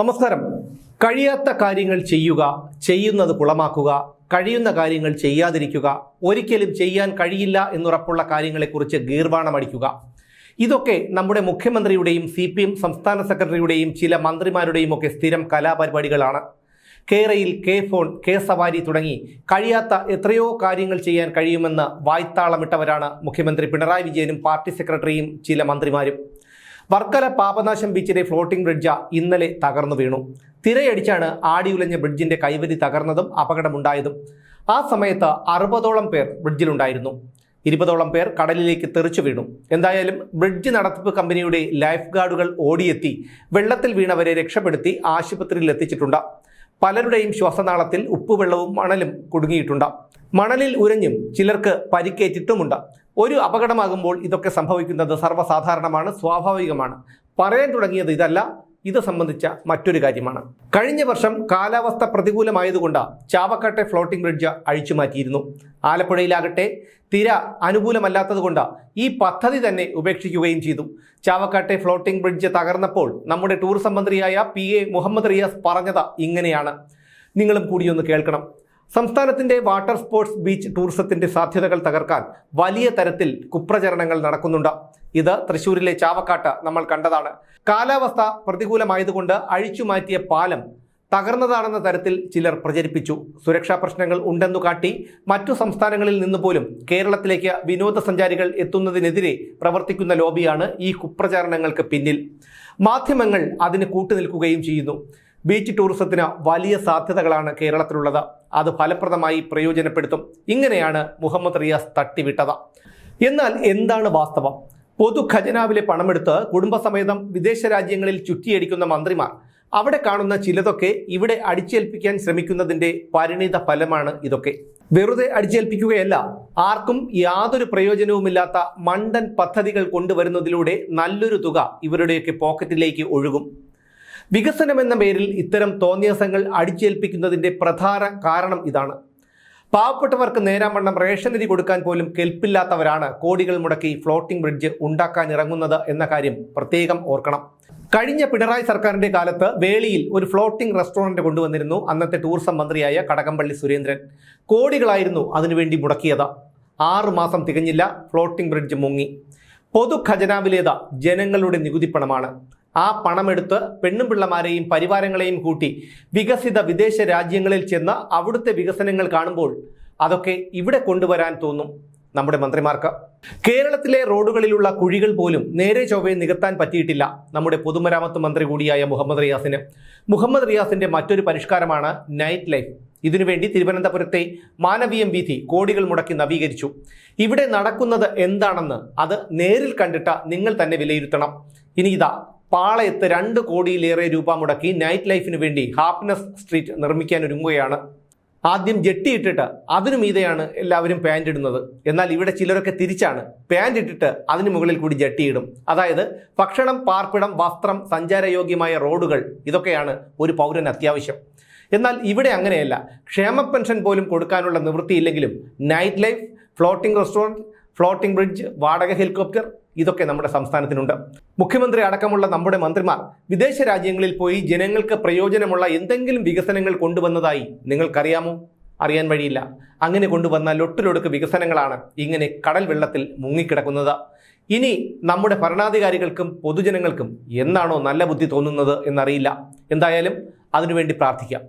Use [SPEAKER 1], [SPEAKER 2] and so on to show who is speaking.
[SPEAKER 1] നമസ്കാരം. കഴിയാത്ത കാര്യങ്ങൾ ചെയ്യുക ചെയ്യുന്നത് കുളമാക്കുക കഴിയുന്ന കാര്യങ്ങൾ ചെയ്യാതിരിക്കുക ഒരിക്കലും ചെയ്യാൻ കഴിയില്ല എന്നുറപ്പുള്ള കാര്യങ്ങളെക്കുറിച്ച് ഗീർവാണം അടിക്കുക ഇതൊക്കെ നമ്മുടെ മുഖ്യമന്ത്രിയുടെയും സി പി എം സംസ്ഥാന സെക്രട്ടറിയുടെയും ചില മന്ത്രിമാരുടെയും ഒക്കെ സ്ഥിരം കലാപരിപാടികളാണ്. കേരയിൽ കെ ഫോൺ കെ സവാരി തുടങ്ങി കഴിയാത്ത എത്രയോ കാര്യങ്ങൾ ചെയ്യാൻ കഴിയുമെന്ന് വായ്ത്താളമിട്ടവരാണ് മുഖ്യമന്ത്രി പിണറായി വിജയനും പാർട്ടി സെക്രട്ടറിയും ചില മന്ത്രിമാരും. വർക്കല പാപനാശം ബീച്ചിലെ ഫ്ലോട്ടിംഗ് ബ്രിഡ്ജ് ഇന്നലെ തകർന്നു വീണു. തിരയടിച്ചാണ് ആടിയുലഞ്ഞ ബ്രിഡ്ജിന്റെ കൈവരി തകർന്നതും അപകടമുണ്ടായതും. ആ സമയത്ത് അറുപതോളം പേർ ബ്രിഡ്ജിലുണ്ടായിരുന്നു. ഇരുപതോളം പേർ കടലിലേക്ക് തെറിച്ചു വീണു. എന്തായാലും ബ്രിഡ്ജ് നടത്തിപ്പ് കമ്പനിയുടെ ലൈഫ് ഗാർഡുകൾ ഓടിയെത്തി വെള്ളത്തിൽ വീണവരെ രക്ഷപ്പെടുത്തി ആശുപത്രിയിൽ എത്തിച്ചിട്ടുണ്ട്. പലരുടെയും ശ്വാസനാളത്തിൽ ഉപ്പുവെള്ളവും മണലും കുടുങ്ങിയിട്ടുണ്ട്. മണലിൽ ഉരഞ്ഞും ചിലർക്ക് പരിക്കേറ്റിട്ടുമുണ്ട്. ഒരു അപകടമാകുമ്പോൾ ഇതൊക്കെ സംഭവിക്കുന്നത് സർവസാധാരണമാണ് സ്വാഭാവികമാണ്. പറയാൻ തുടങ്ങിയത് ഇതല്ല ഇത് സംബന്ധിച്ച മറ്റൊരു കാര്യമാണ്. കഴിഞ്ഞ വർഷം കാലാവസ്ഥ പ്രതികൂലമായതുകൊണ്ട് ചാവക്കാട്ടെ ഫ്ലോട്ടിംഗ് ബ്രിഡ്ജ് അഴിച്ചുമാറ്റിയിരുന്നു ആലപ്പുഴയിലാകട്ടെ തിര അനുകൂലമല്ലാത്തതുകൊണ്ട് ഈ പദ്ധതി തന്നെ ഉപേക്ഷിക്കുകയും ചെയ്തു. ചാവക്കാട്ടെ ഫ്ലോട്ടിംഗ് ബ്രിഡ്ജ് തകർന്നപ്പോൾ നമ്മുടെ ടൂറിസം മന്ത്രിയായ പി എ മുഹമ്മദ് റിയാസ് പറഞ്ഞത് ഇങ്ങനെയാണ്. നിങ്ങളും കൂടിയൊന്ന് കേൾക്കണം. സംസ്ഥാനത്തിന്റെ വാട്ടർ സ്പോർട്സ് ബീച്ച് ടൂറിസത്തിന്റെ സാധ്യതകൾ തകർക്കാൻ വലിയ തരത്തിൽ കുപ്രചരണങ്ങൾ നടക്കുന്നുണ്ട്. ഇത് തൃശൂരിലെ ചാവക്കാട്ട് നമ്മൾ കണ്ടതാണ്. കാലാവസ്ഥ പ്രതികൂലമായതുകൊണ്ട് അഴിച്ചുമാറ്റിയ പാലം തകർന്നതാണെന്ന തരത്തിൽ ചിലർ പ്രചരിപ്പിച്ചു. സുരക്ഷാ പ്രശ്നങ്ങൾ ഉണ്ടെന്നു കാട്ടി മറ്റു സംസ്ഥാനങ്ങളിൽ നിന്ന് പോലും കേരളത്തിലേക്ക് വിനോദസഞ്ചാരികൾ എത്തുന്നതിനെതിരെ പ്രവർത്തിക്കുന്ന ലോബിയാണ് ഈ കുപ്രചാരണങ്ങൾക്ക് പിന്നിൽ. മാധ്യമങ്ങൾ അതിന് കൂട്ടുനിൽക്കുകയും ചെയ്യുന്നു. ബീച്ച് ടൂറിസത്തിന് വലിയ സാധ്യതകളാണ് കേരളത്തിലുള്ളത്. അത് ഫലപ്രദമായി പ്രയോജനപ്പെടുത്തും. ഇങ്ങനെയാണ് മുഹമ്മദ് റിയാസ് തട്ടിവിട്ടത്. എന്നാൽ എന്താണ് വാസ്തവം? പൊതു ഖജനാവിലെ പണമെടുത്ത് കുടുംബസമേതം വിദേശ രാജ്യങ്ങളിൽ ചുറ്റിയടിക്കുന്ന മന്ത്രിമാർ അവിടെ കാണുന്ന ചിലതൊക്കെ ഇവിടെ അടിച്ചേൽപ്പിക്കാൻ ശ്രമിക്കുന്നതിന്റെ പരിണിത ഫലമാണ് ഇതൊക്കെ. വെറുതെ അടിച്ചേൽപ്പിക്കുകയല്ല ആർക്കും യാതൊരു പ്രയോജനവുമില്ലാത്ത മണ്ടൻ പദ്ധതികൾ കൊണ്ടുവരുന്നതിലൂടെ നല്ലൊരു തുക ഇവരുടെയൊക്കെ പോക്കറ്റിലേക്ക് ഒഴുകും. വികസനം എന്ന പേരിൽ ഇത്തരം തോന്നിയസങ്ങൾ അടിച്ചേൽപ്പിക്കുന്നതിന്റെ പ്രധാന കാരണം ഇതാണ്. പാവപ്പെട്ടവർക്ക് നേരാവണ്ണം റേഷനരി കൊടുക്കാൻ പോലും കെൽപ്പില്ലാത്തവരാണ് കോടികൾ മുടക്കി ഫ്ലോട്ടിംഗ് ബ്രിഡ്ജ് ഉണ്ടാക്കാൻ ഇറങ്ങുന്നത് എന്ന കാര്യം പ്രത്യേകം ഓർക്കണം. കഴിഞ്ഞ പിണറായി സർക്കാരിന്റെ കാലത്ത് വേളിയിൽ ഒരു ഫ്ലോട്ടിംഗ് റെസ്റ്റോറന്റ് കൊണ്ടുവന്നിരുന്നു അന്നത്തെ ടൂറിസം മന്ത്രിയായ കടകംപള്ളി സുരേന്ദ്രൻ. കോടികളായിരുന്നു അതിനുവേണ്ടി മുടക്കിയത്. ആറു മാസം തികഞ്ഞില്ല ഫ്ലോട്ടിംഗ് ബ്രിഡ്ജ് മുങ്ങി. പൊതു ഖജനാവിലേത ജനങ്ങളുടെ നികുതിപ്പണമാണ്. ആ പണമെടുത്ത് പെണ്ണും പിള്ളമാരെയും പരിവാരങ്ങളെയും കൂട്ടി വികസിത വിദേശ രാജ്യങ്ങളിൽ ചെന്ന് അവിടുത്തെ വികസനങ്ങൾ കാണുമ്പോൾ അതൊക്കെ ഇവിടെ കൊണ്ടുവരാൻ തോന്നും നമ്മുടെ മന്ത്രിമാർക്ക്. കേരളത്തിലെ റോഡുകളിലുള്ള കുഴികൾ പോലും നേരെ ചൊവ്വയെ നികത്താൻ പറ്റിയിട്ടില്ല നമ്മുടെ പൊതുമരാമത്ത് മന്ത്രി കൂടിയായ മുഹമ്മദ് റിയാസിന്. മുഹമ്മദ് റിയാസിന്റെ മറ്റൊരു പരിഷ്കാരമാണ് നൈറ്റ് ലൈഫ് ഇതിനുവേണ്ടി തിരുവനന്തപുരത്തെ മാനവീയം വീഥി കോടികൾ മുടക്കി നവീകരിച്ചു. ഇവിടെ നടക്കുന്നത് എന്താണെന്ന് അത് നേരിൽ കണ്ടിട്ട് നിങ്ങൾ തന്നെ വിലയിരുത്തണം. ഇനി ഇതാ പാളയത്ത് രണ്ട് കോടിയിലേറെ രൂപ മുടക്കി നൈറ്റ് ലൈഫിന് വേണ്ടി ഹാപ്പിനെസ് സ്ട്രീറ്റ് നിർമ്മിക്കാൻ ഒരുങ്ങുകയാണ്. ആദ്യം ജെട്ടി ഇട്ടിട്ട് അതിനു മീതെയാണ് എല്ലാവരും പാന്റ് ഇടുന്നത്. എന്നാൽ ഇവിടെ ചിലരൊക്കെ തിരിച്ചാണ് പാന്റ് ഇട്ടിട്ട് അതിന് മുകളിൽ കൂടി ജെട്ടി ഇടും അതായത് ഭക്ഷണം പാർപ്പിടം വസ്ത്രം സഞ്ചാരയോഗ്യമായ റോഡുകൾ ഇതൊക്കെയാണ് ഒരു പൗരന് അത്യാവശ്യം. എന്നാൽ ഇവിടെ അങ്ങനെയല്ല. ക്ഷേമ പെൻഷൻ പോലും കൊടുക്കാനുള്ള നിവൃത്തിയില്ലെങ്കിലും night life floating restaurant floating bridge വാടക ഹെലികോപ്റ്റർ ഇതൊക്കെ നമ്മുടെ സംസ്ഥാനത്തിനുണ്ട്. മുഖ്യമന്ത്രി അടക്കമുള്ള നമ്മുടെ മന്ത്രിമാർ വിദേശ രാജ്യങ്ങളിൽ പോയി ജനങ്ങൾക്ക് പ്രയോജനമുള്ള എന്തെങ്കിലും വികസനങ്ങൾ കൊണ്ടുവന്നതായി നിങ്ങൾക്കറിയാമോ? അറിയാൻ വഴിയില്ല. അങ്ങനെ കൊണ്ടുവന്ന ലൊട്ടിലൊടുക്ക് വികസനങ്ങളാണ് ഇങ്ങനെ കടൽ വെള്ളത്തിൽ മുങ്ങിക്കിടക്കുന്നത്. ഇനി നമ്മുടെ ഭരണാധികാരികൾക്കും പൊതുജനങ്ങൾക്കും എന്നാണോ നല്ല ബുദ്ധി തോന്നുന്നത് എന്നറിയില്ല. എന്തായാലും അതിനുവേണ്ടി പ്രാർത്ഥിക്കാം.